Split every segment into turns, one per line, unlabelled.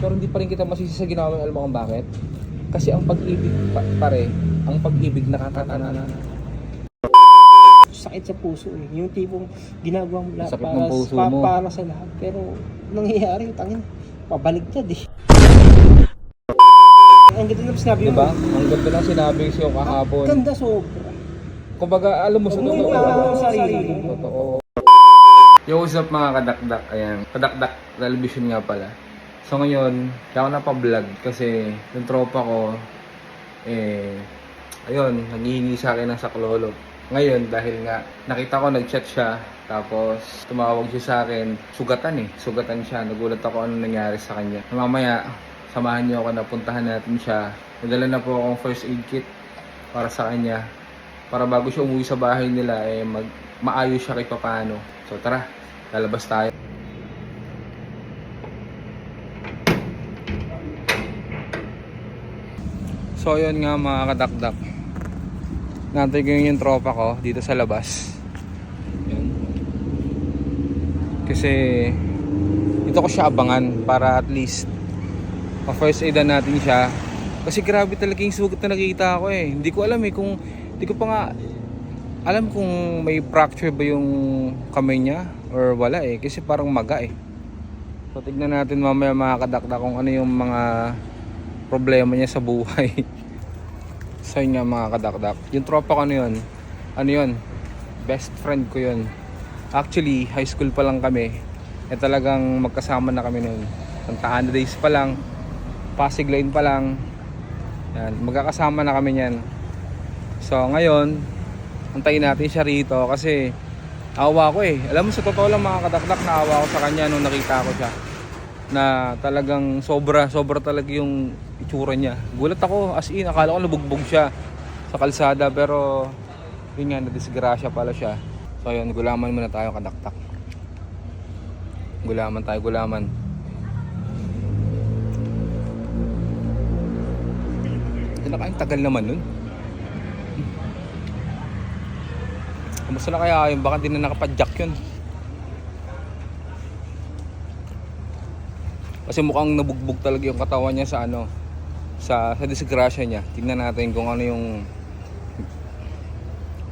Pero hindi pa rin kita masisi sa ginawa mo, alam mo kung bakit? Kasi ang pag-ibig, pa, pare, ang pag-ibig nakakatanan.
sakit sa puso eh. Yung tipong ginagawa mo lahat
Sakit
para,
puso
pa-
mo.
para sa lahat. Pero nangyayari, tangin, pabaligtad eh. Ang ganda ng sinabi
Di
mo.
ba? Ang ganda lang sinabi sa'yo kahapon.
Ganda sobra.
Kumbaga, alam mo sa
Umuwi
totoo.
ka
lang.
sa sarili mo.
Totoo. Yo, what's up mga kadakdak? Ayan, kadakdak television nga pala. So ngayon, kaya ako napablog kasi yung tropa ko, eh, ayun, naghihingi sa akin ng saklolo. Ngayon, dahil nga, nakita ko nag-chat siya, tapos tumawag siya sa akin, sugatan eh, sugatan siya, nagulat ako ano nangyari sa kanya. Mamaya, samahan niyo ako na puntahan natin siya. Nadala na po akong first aid kit para sa kanya para bago siya umuwi sa bahay nila eh mag maayos siya kahit papaano. So tara, lalabas tayo. So yun nga mga kadakdak. Nantay ko yun yung tropa ko dito sa labas. Yun. Kasi dito ko siya abangan para at least pa-first aidan natin siya. Kasi grabe talaga yung sugat na nakikita ko eh. Hindi ko alam eh kung hindi ko pa nga alam kung may fracture ba yung kamay niya or wala eh kasi parang maga eh. So tignan natin mamaya mga kadakda kung ano yung mga problema niya sa buhay. so nga mga kadakdak. Yung tropa ko ano yun? Ano yun? Best friend ko yun. Actually, high school pa lang kami. Eh talagang magkasama na kami noon. Santa Ana days pa lang. Pasig Line pa lang. Yan, magkakasama na kami niyan. So ngayon, antayin natin siya rito kasi awa ko eh. Alam mo sa totoo lang mga kadakdak na awa ko sa kanya nung nakita ko siya. Na talagang sobra, sobra talaga yung itsura niya. Gulat ako as in, akala ko nabugbog siya sa kalsada pero yun nga, nadisgrasya pala siya. So yun, gulaman muna tayo kadaktak. Gulaman tayo, gulaman. Kinakain tagal naman nun. Kamusta na kaya yun? Baka di na nakapadyak yun. Kasi mukhang nabugbog talaga yung katawan niya sa ano sa sa disgrasya niya. Tingnan natin kung ano yung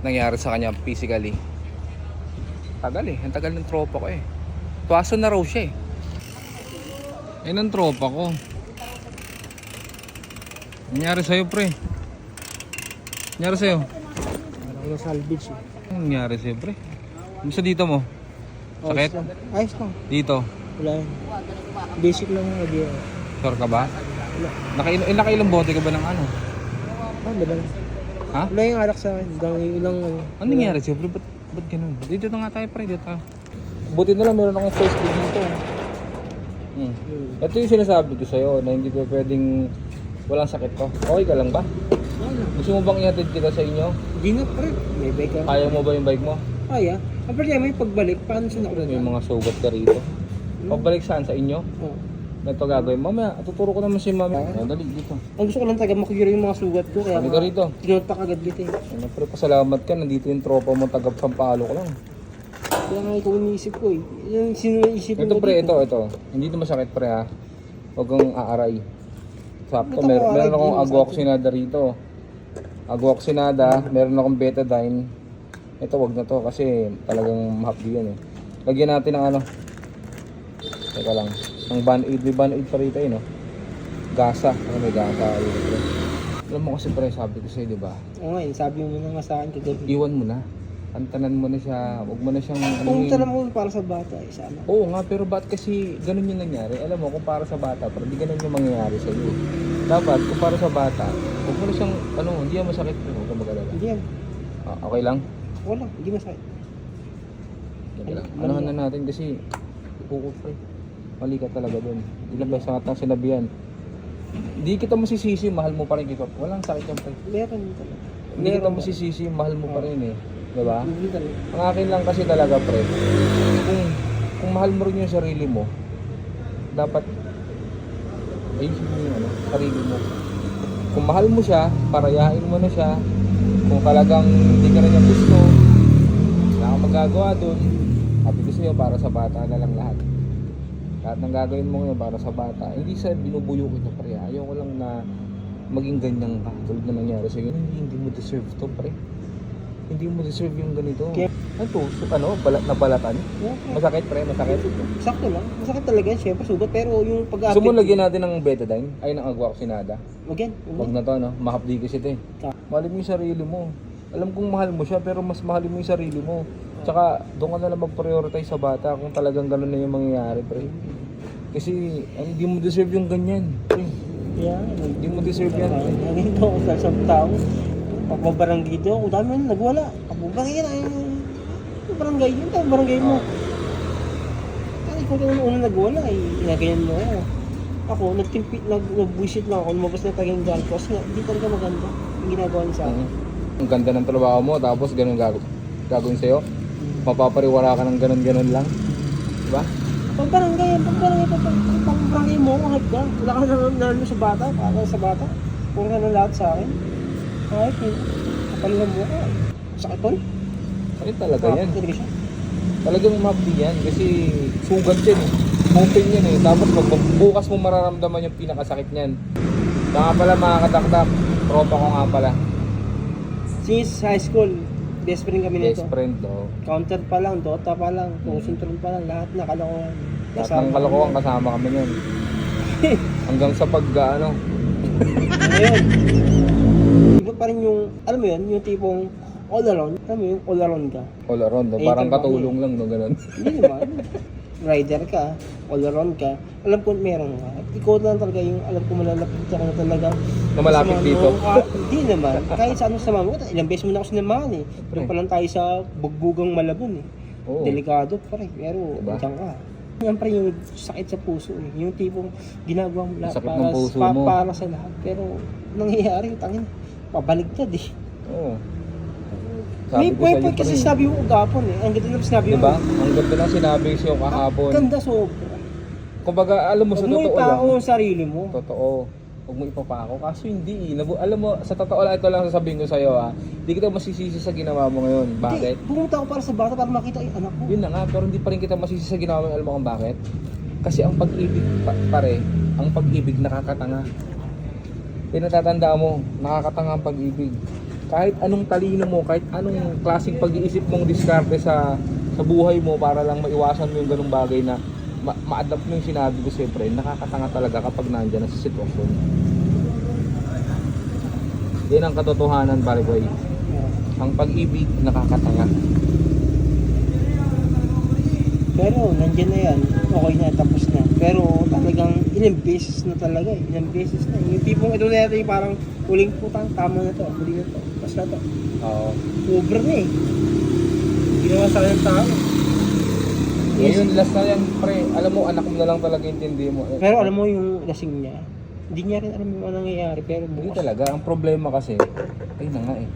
nangyari sa kanya physically. Tagal eh. Ang tagal ng tropa ko eh. Tuwaso na raw siya eh. Yan ang tropa ko. Nangyari sa'yo pre. Nangyari sa'yo.
Yung salvage eh.
Nangyari sa'yo pre? Gusto dito mo? Sakit?
Ayos lang.
Dito.
Wala. Basic lang yung idea.
Sure ka ba?
Wala.
Nakail eh, nakailang bote ka ba ng ano?
Ah, wala lang.
Ha?
Wala yung alak sa akin. Hanggang ilang ano.
Ano nangyari sa'yo? Ba't, ba't ganun? Dito na nga tayo pre, dito tayo. Buti na lang meron akong first aid dito. Hmm.
Hmm.
Ito yung sinasabi ko sa'yo na hindi ko pwedeng walang sakit ko. Okay ka lang ba? Gusto mo bang ihatid kita sa inyo?
Hindi na pre. May bike ka.
Kaya mo ba yung bike mo?
Kaya. Ang problema yung pagbalik. Paano siya
May
nakulat?
mga sugat ka rito. Pabalik saan sa inyo?
Oh.
Ito gagawin. Mamaya, tuturo ko naman si mami. Oh, dali dito.
Ang gusto ko lang taga makikira yung mga sugat ko. Kaya
Halika rito.
Tinontak agad kita eh.
Ano, pre, pasalamat ka. Nandito yung tropa mo tagap Sampalo ko lang.
Kaya nga ikaw iniisip ko eh. Yung sino yung isip
Ito pre, ito,
dito?
ito. Hindi ito masakit pre ha. Huwag kang aaray. Sakto,
Ito,
mer
aaray,
meron akong
di masakit.
aguoxinada rito. Aguoxinada, meron akong betadine. Ito, wag na to kasi talagang mahapdi yan eh. Lagyan natin ng ano. Teka lang. Ang band-aid, may band-aid pa rito eh no. Gasa. Ano may gasa? Ayun. Alam mo kasi pre, sabi ko sa'yo, di ba?
Oo nga eh, sabi mo na nga sa akin kagabi.
Iwan mo na. Antanan mo na siya. Huwag mo na siyang ano
Kung tala mo para sa bata eh, sana.
Oo nga, pero ba't kasi ganun yung nangyari? Alam mo, kung para sa bata, pero di ganun yung mangyayari sa iyo. Dapat, kung para sa bata, huwag mo na siyang, ano, hindi yan masakit, pero huwag kang mag-alala.
Hindi yan.
Ah, okay lang?
Wala, hindi masakit.
Okay lang.
Mali
na natin kasi, ukot pa eh. Mali ka talaga dun. Ilang beses tayong sinabihan. Hindi kita masisisi, mahal mo pa rin kita. Walang sakit yan, pre.
Meron talaga.
Hindi kita masisisi, mahal mo pa rin eh. Diba?
Hindi talaga.
Ang akin lang kasi talaga, pre, kung, kung mahal mo rin yung sarili mo, dapat ayusin mo yung ano, sarili mo. Kung mahal mo siya, parayain mo na siya. Kung talagang hindi ka na niya gusto, wala kang magagawa dun. Sabi ko sa'yo, para sa bata na lang lahat. Lahat ng gagawin mo ngayon para sa bata. Hindi sa binubuyo kita pre. Ayaw ko lang na maging ganyan ka. Tulad na nangyari sa'yo. Hindi, hindi mo deserve to pre. Hindi mo deserve yung ganito.
Kaya-
Ano to? So, ano? Balat na balatan?
Yeah.
Masakit pre, masakit.
Sakto lang. Masakit talaga yan, syempre sugat. Pero yung pag
Gusto mo lagyan natin ng betadine? Ay, ng agwaksinada.
Again,
Wag na to, no? Mahapdi kasi ito eh. Mo yung sarili mo. Alam kong mahal mo siya, pero mas mahalin mo yung sarili mo. Tsaka, doon ka na lang mag-prioritize sa bata kung talagang ganun na yung mangyayari, pre. Kasi, ah, hindi mo deserve yung ganyan. Pre.
Yeah,
Hindi mo deserve yan.
Ang ganito ako sa isang tao. Pagbabarangay dito, ako dami na nagwala. Pagbabarangay na yung barangay yun, tayo barangay mo. Ay, kung ano una nagwala, ay ginagayan mo ako. Ako, nagtimpi, nag, nag-bullshit lang ako, lumabas na gal ko. Kasi nga, hindi talaga maganda yung ginagawa niya sa akin.
Ang ganda ng trabaho mo, tapos ganun gag gagawin sa'yo. Mapapariwala ka ng ganun-ganun lang. Diba?
Pag barangay, pag barangay, pag, pag, barangay mo, kahit ka, wala ka na nalang sa bata, para sa bata. Puro ka na lahat sa akin. Yun, kapalihan mo ka. Sakit tol.
Sakit talaga yan. Talagang mapdi yan kasi sugat yan eh. Open yan eh. Tapos pag bukas mo mararamdaman yung pinakasakit niyan. Nga pala mga katakdak, tropa ko nga pala.
Since high school, best friend kami nito.
Best friend daw.
Counter pa lang, Dota pa lang, concentrate pa lang, lahat na kalokohan.
Lahat ng kalokohan kasama kami nun. Hanggang sa pag ano,
Ngayon, iba pa rin yung, alam mo yun, yung tipong all around, alam mo yung all around ka.
all around. No?
Eh,
Parang katulong lang no ganun.
Hindi naman. Rider ka, all around ka, alam ko meron ka. At ikaw lang talaga yung alam ko malalapit ka na talaga.
Na malapit
mo,
dito.
Hindi naman. Kahit sa ano sa mama, ilang beses mo na ako sinamahan eh. Doon pa lang tayo sa bugbugang malabon eh.
Oo.
Delikado pa rin, pero
Diba?
diyan ka. Rin yung sakit sa puso eh. Yung tipong ginagawa mo lahat para, pa-
mo.
para sa lahat. Pero nangyayari, tangin, pabaligtad eh.
Oo.
May
ko sa'yo
point
pa
kasi
rin.
sinabi mo ugapon eh. Ang ganda lang sinabi
Diba?
mo.
Ang ganda ng sinabi sa'yo kahapon.
Ganda sobra.
Kumbaga, alam mo sa
Huwag mo
totoo lang.
ipako ang sarili mo.
Totoo. Huwag mo ipapako. Kaso hindi. eh. Nabu- alam mo, sa totoo lang, ito lang sasabihin ko sa'yo ha. Hindi kita masisisi sa ginawa mo ngayon. Bakit?
Hindi, pumunta ako para sa bata para makita yung anak ko.
Yun na nga, pero hindi pa rin kita masisisi sa ginawa mo. Alam mo kung bakit? Kasi ang pag-ibig pa, pare, ang pag-ibig nakakatanga. Pinatatanda mo, nakakatanga ang pag-ibig. Kahit anong talino mo, kahit anong klaseng pag-iisip mong diskarte sa sa buhay mo para lang maiwasan mo yung ganung bagay na ma- ma-adapt mo yung sinabi ko siyempre, nakakatanga talaga kapag nandiyan na sa sitwasyon. Yan ang katotohanan, pare ko. Ang pag-ibig nakakatanga.
Pero nandiyan na yan. Okay na, tapos na. Pero talagang ilang beses na talaga eh. Ilang beses na. Yung tipong ito na yata yung parang huling putang, tama na to. Huli na to. Na to.
Oo.
Over na eh. Hindi naman sa akin tao.
Ngayon, last na yan, pre. Alam mo, anak mo na lang talaga intindi mo.
Pero alam mo yung lasing niya, hindi niya rin alam yung ano nangyayari. Pero
Hindi
bukas.
talaga. Ang problema kasi, ay na nga eh.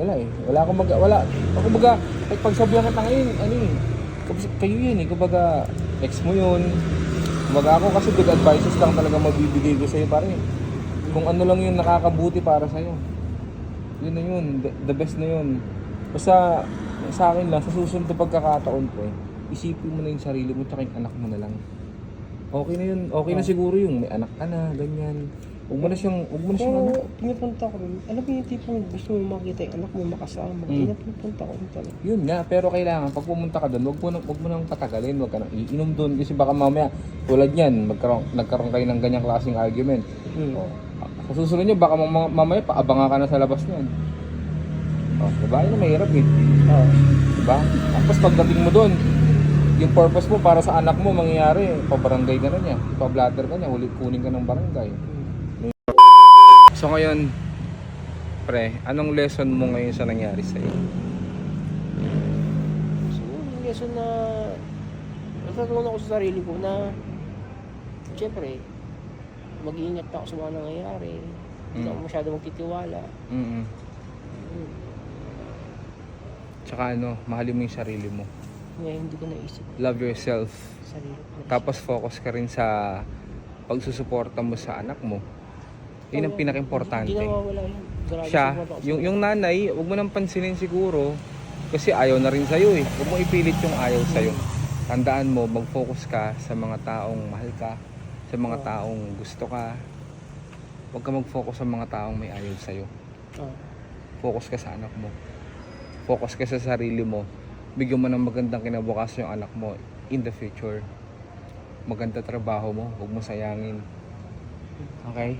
Wala eh. Wala akong mag... Wala. Ako baga, ay pagsabihan ka ngayon, ano eh. Kasi kayo yun eh. Kumbaga, ex mo yun. Kumbaga ako kasi good advices lang talaga mabibigay ko sa'yo pare. Kung ano lang yung nakakabuti para sa'yo. Yun na yun. The, the best na yun. Basta sa akin lang, sa susunod na pagkakataon ko eh, isipin mo na yung sarili mo tsaka yung anak mo na lang. Okay na yun. Okay na siguro yung may anak ka na, ganyan. Huwag mo na siyang, huwag mo na siyang ano.
Kung pinupunta ko rin, alam mo yung tipong gusto mo makita yung anak mo makasama.
Mm.
Kaya pinupunta ko rin talaga.
Yun nga, pero kailangan pag pumunta ka doon, wag mo nang wag mo nang patagalin, wag ka nang iinom doon kasi baka mamaya tulad niyan, magkaroon nagkaroon kayo ng ganyang klaseng argument.
Hmm.
Oh, sa susunod niyo baka mam- mamaya paabanga ka na sa labas niyan. Oh, diba? Yun ang mahirap eh.
Oo.
Diba? Tapos pagdating mo doon, yung purpose mo para sa anak mo mangyayari, pabarangay ka na niya, pablatter ka niya, huli kunin ka ng barangay. So ngayon, pre, anong lesson mo ngayon sa nangyari sa'yo?
Siguro yung lesson na natutunan ko sa sarili ko na siyempre mag-iingat ako sa mga nangyayari. Hindi
Mm.
ako masyado magtitiwala.
mm
Hmm.
Tsaka ano, mahalin mo yung sarili mo.
Ngayon hindi ko naisip
Love yourself.
sa sarili ko.
Tapos focus ka rin sa pagsusuporta mo sa anak mo. Yun ang pinaka-importante.
Hindi nawawala. Grabe
Siya, yung, yung nanay, huwag mo nang pansinin siguro. Kasi ayaw na rin sa'yo eh. Huwag mo ipilit yung ayaw sa'yo. tandaan mo, mag-focus ka sa mga taong mahal ka, sa mga
Oo.
taong gusto ka. Huwag ka mag-focus sa mga taong may ayaw sa'yo.
Oo.
Focus ka sa anak mo. Focus ka sa sarili mo. Bigyan mo ng magandang kinabukasan yung anak mo in the future. Maganda trabaho mo. Huwag mo sayangin. Okay?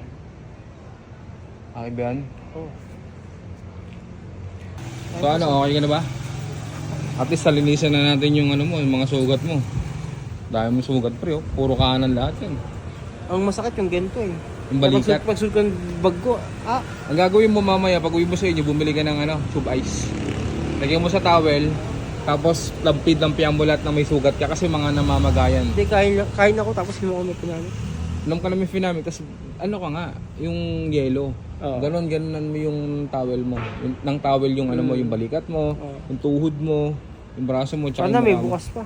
Okay ba yan?
Oo.
So ano, okay ka na ba? At least salinisan na natin yung ano mo, yung mga sugat mo. Dahil mo sugat pre, oh. puro kanan lahat yan.
Ang masakit yung ganito eh.
Yung balikat.
Pag sulkan bag ko, ah,
Ang gagawin mo mamaya, pag uwi mo sa inyo, bumili ka ng ano, tube ice. Lagyan mo sa towel, tapos lampid-lampian mo lahat na may sugat ka kasi mga namamagayan.
hindi, kain, kain ako tapos hindi mo kami pinamit.
Alam ka namin finamit, tapos ano ka nga, yung yellow.
Oo.
Ganon, ganon mo yung towel mo. Yung, ng towel yung ano mo, yung balikat mo,
Oo.
yung tuhod mo, yung braso mo, tsaka
Sana
yung
may bukas pa.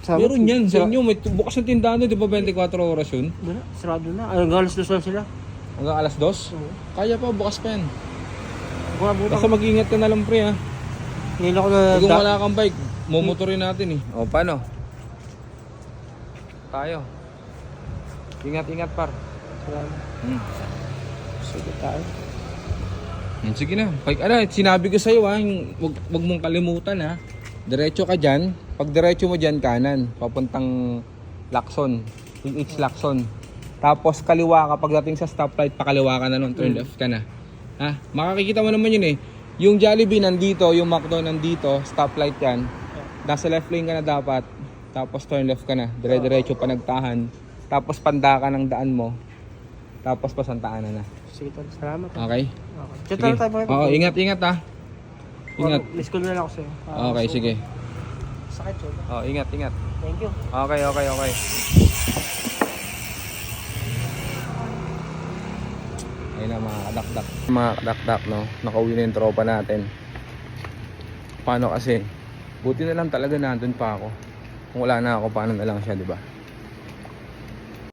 Sabi
Meron yan, sa inyo, may bukas ng tindahan doon, di ba 24 oras yun?
Wala, sarado na. Ay, galas dos lang sila.
Hanggang alas 2?
Oo.
Kaya pa, bukas pa yan.
Mga butang.
Basta mag-ingat ka na lang pre ha.
Ngayon ako na...
Kung wala kang bike, mumotorin natin eh. O, paano? Tayo. Ingat-ingat par.
Salamat.
Hmm.
Sige tayo.
Hmm, Sige na. Pag, ano, sinabi ko sa'yo ha, yung, wag, wag mong kalimutan ha. Diretso ka dyan. Pag diretso mo dyan, kanan. Papuntang Lacson. Yung H Lacson. Tapos kaliwa ka pagdating sa stoplight, pakaliwa ka na nun, turn left ka na. Ha? Makakikita mo naman yun eh. Yung Jollibee nandito, yung McDo nandito, stoplight yan. Nasa left lane ka na dapat. Tapos turn left ka na. Dire-diretso pa nagtahan. Tapos panda ka ng daan mo. Tapos pasantaanan na.
Sige tayo. Salamat. ha.
Okay?
Okay. Chat na tayo pa.
Oo, ingat, ingat ha. Ingat.
Miss call na lang ako sa'yo. Ah,
Okay,
so,
sige.
Sakit yun.
Oh, ingat, ingat.
Thank you.
Okay, okay, okay. Ayun na mga kadakdak. Mga kadakdak, no? Nakauwi na yung tropa natin. Paano kasi? Buti na lang talaga nandun pa ako. Kung wala na ako, paano na lang siya, di ba?